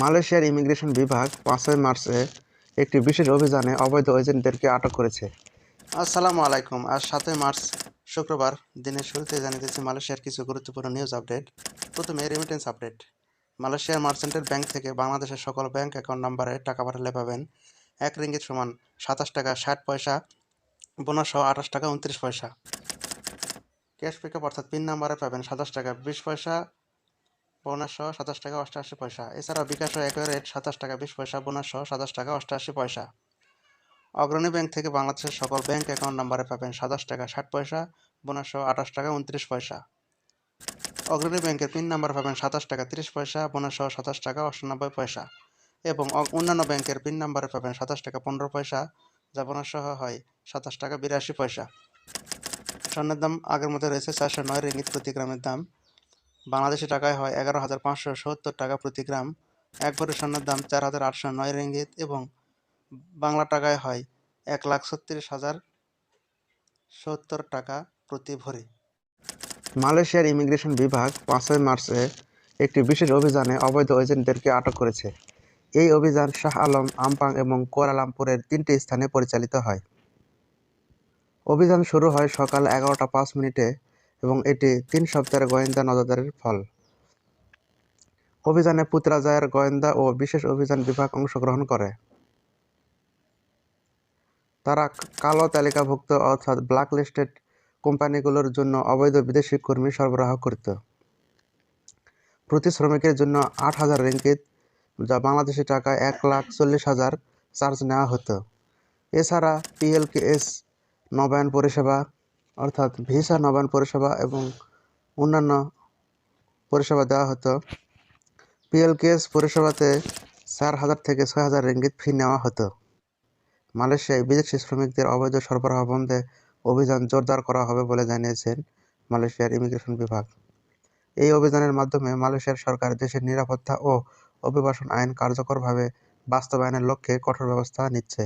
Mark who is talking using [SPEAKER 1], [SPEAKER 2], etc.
[SPEAKER 1] মালয়েশিয়ার ইমিগ্রেশন বিভাগ পাঁচই মার্চে একটি বিশেষ অভিযানে অবৈধ এজেন্টদেরকে আটক করেছে। আসসালামু আলাইকুম। আজ সাতই মার্চ, শুক্রবার, দিনের শুরুতে জানিয়ে দিচ্ছি মালয়েশিয়ার কিছু গুরুত্বপূর্ণ নিউজ আপডেট প্রথমে রেমিটেন্স আপডেট মালয়েশিয়ার মার্চেন্টের ব্যাংক থেকে বাংলাদেশের সকল ব্যাংক অ্যাকাউন্ট নাম্বারে টাকা পাঠালে পাবেন এক রিঙ্গিত সমান সাতাশ টাকা ষাট পয়সা বোনাস সহ আঠাশ টাকা উনত্রিশ পয়সা। ক্যাশ পিকআপ অর্থাৎ পিন নাম্বারে পাবেন সাতাশ টাকা বিশ পয়সা বোনাস সহ সাতাশ টাকা অষ্টআশি পয়সা। এছাড়াও বিকাশ ও একই রেট সাতাশ টাকা বিশ পয়সা, বোনাস সহ সাতাশ টাকা অষ্টআশি পয়সা। অগ্রণী ব্যাংক থেকে বাংলাদেশের সকল ব্যাংক অ্যাকাউন্ট নাম্বারে পাবেন সাতাশ টাকা ষাট পয়সা, বোনাস সহ আঠাশ টাকা উনত্রিশ পয়সা। অগ্রণী ব্যাংকের পিন নাম্বার পাবেন সাতাশ টাকা তিরিশ পয়সা, বোনাস সহ সাতাশ টাকা অষ্টানব্বই পয়সা। এবং অন্যান্য ব্যাংকের পিন নাম্বারে পাবেন সাতাশ টাকা পনেরো পয়সা, যা বোনাস সহ হয় সাতাশ টাকা বিরাশি পয়সা। স্বর্ণের দাম আগের মধ্যে রয়েছে চারশো নয় রিঙ্গিত প্রতি গ্রামের দাম। বাংলাদেশি টাকায় হয় এগারো হাজার পাঁচশো সত্তর টাকা প্রতি গ্রাম। এক ভরি স্বর্ণের দাম চার হাজার আটশো নয় রিঙ্গিত এবং বাংলা টাকায় হয় এক লাখ ছত্রিশ হাজার সত্তর টাকা প্রতি ভরি। মালয়েশিয়ার ইমিগ্রেশন বিভাগ পাঁচই মার্চে একটি বিশেষ অভিযানে অবৈধ এজেন্টদেরকে আটক করেছে। এই অভিযান শাহ আলম, আমপাং এবং কুয়ালালামপুরের তিনটি স্থানে পরিচালিত হয়। অভিযান শুরু হয় সকাল এগারোটা পাঁচ মিনিটে এবং এটি তিন সপ্তাহের গোয়েন্দা নজরদারির ফল। অভিযানে পুত্রাজায়ের গোয়েন্দা ও বিশেষ অভিযান বিভাগ অংশগ্রহণ করে। তারা কালো তালিকাভুক্ত অর্থাৎ ব্ল্যাক লিস্টেড কোম্পানিগুলোর জন্য অবৈধ বিদেশি কর্মী সরবরাহ করত। প্রতি শ্রমিকের জন্য আট হাজার রিঙ্কিত যা বাংলাদেশি টাকায় এক লাখ চল্লিশ হাজার চার্জ নেওয়া হতো। এছাড়া পিএলকেএস, নবায়ন পরিষেবা অর্থাৎ ভিসা নবায়ন পরিষেবা এবং অন্যান্য পরিষেবা দেওয়া হতো। পিএলকেএস পরিষেবাতে চার হাজার থেকে ছয় হাজার রিঙ্গিত ফি নেওয়া হতো। মালয়েশিয়ায় বিদেশি শ্রমিকদের অবৈধ সরবরাহ বন্ধে অভিযান জোরদার করা হবে বলে জানিয়েছেন মালয়েশিয়ার ইমিগ্রেশন বিভাগ। এই অভিযানের মাধ্যমে মালয়েশিয়ার সরকার দেশের নিরাপত্তা ও অভিবাসন আইন কার্যকরভাবে বাস্তবায়নের লক্ষ্যে কঠোর ব্যবস্থা নিচ্ছে।